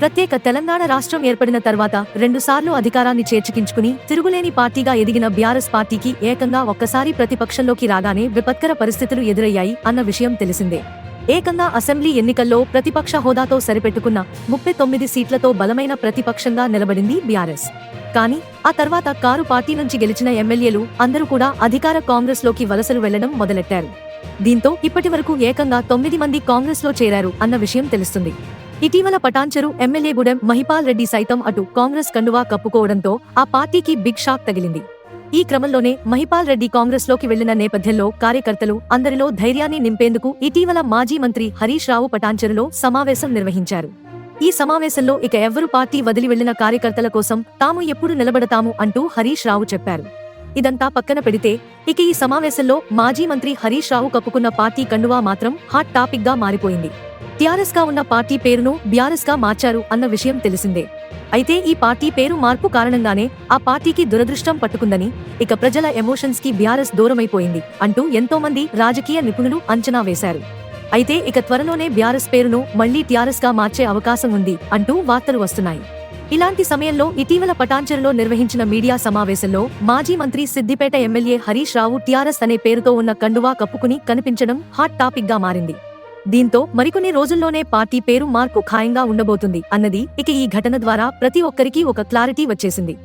ప్రత్యేక తెలంగాణ రాష్ట్రం ఏర్పడిన తర్వాత రెండుసార్లు అధికారాన్ని చేర్చుకించుకుని తిరుగులేని పార్టీగా ఎదిగిన బీఆర్ఎస్ పార్టీకి ఏకంగా ఒక్కసారి ప్రతిపక్షంలోకి రాగానే విపత్కర పరిస్థితులు ఎదురయ్యాయి అన్న విషయం తెలిసిందే. ఏకంగా అసెంబ్లీ ఎన్నికల్లో ప్రతిపక్ష హోదాతో సరిపెట్టుకున్న ముప్పై తొమ్మిది సీట్లతో బలమైన ప్రతిపక్షంగా నిలబడింది బీఆర్ఎస్. కానీ ఆ తర్వాత కారు పార్టీ నుంచి గెలిచిన ఎమ్మెల్యేలు అందరూ కూడా అధికార కాంగ్రెస్లోకి వలసలు వెళ్ళడం మొదలెట్టారు. దీంతో ఇప్పటి వరకు ఏకంగా తొమ్మిది మంది కాంగ్రెస్లో చేరారు అన్న విషయం తెలుస్తుంది. ఇటీవల పటాన్చెరు ఎమ్మెల్యే గూడెం మహిపాల్ రెడ్డి సైతం అటు కాంగ్రెస్ కండువా కప్పుకోవడంతో ఆ పార్టీకి బిగ్ షాక్ తగిలింది. ఈ క్రమంలోనే మహిపాల్ రెడ్డి కాంగ్రెస్లోకి వెళ్ళిన నేపథ్యంలో కార్యకర్తలు అందరిలో ధైర్యాన్ని నింపేందుకు ఇటీవల మాజీ మంత్రి హరీష్ రావు పటాన్చెరులో సమావేశం నిర్వహించారు. ఈ సమావేశంలో ఇక ఎవ్వరు పార్టీ వదిలి వెళ్ళిన కార్యకర్తల కోసం తాము ఎప్పుడు నిలబడతాము అంటూ హరీష్ రావు చెప్పారు. ఇదంతా పక్కన పెడితే ఇక ఈ సమావేశంలో మాజీ మంత్రి హరీష్ రావు కప్పుకున్న పార్టీ కండువా మాత్రం హాట్ టాపిక్గా మారిపోయింది. టీఆర్ఎస్గా ఉన్న పార్టీ పేరును బీఆర్ఎస్గా మార్చారు అన్న విషయం తెలిసిందే. అయితే ఈ పార్టీ పేరు మార్పు కారణంగానే ఆ పార్టీకి దురదృష్టం పట్టుకుందని ఇక ప్రజల ఎమోషన్స్కి బీఆర్ఎస్ దూరమైపోయింది అంటూ ఎంతో మంది రాజకీయ నిపుణులు అంచనా వేశారు. అయితే ఇక త్వరలోనే బీఆర్ఎస్ పేరును మళ్ళీ టీఆర్ఎస్గా మార్చే అవకాశం ఉంది అంటూ వార్తలు వస్తున్నాయి. ఇలాంటి సమయంలో ఇటీవల పటాంచెరులో నిర్వహించిన మీడియా సమావేశంలో మాజీ మంత్రి సిద్దిపేట ఎమ్మెల్యే హరీష్ రావు టీఆర్ఎస్ అనే పేరుతో ఉన్న కండువా కప్పుకుని కనిపించడం హాట్ టాపిక్గా మారింది. దీంతో మరికొన్ని రోజుల్లోనే పార్టీ పేరు మార్పు ఖాయంగా ఉండబోతుంది అన్నది ఇక ఈ ఘటన ద్వారా ప్రతి ఒక్కరికి ఒక క్లారిటీ వచ్చేసింది.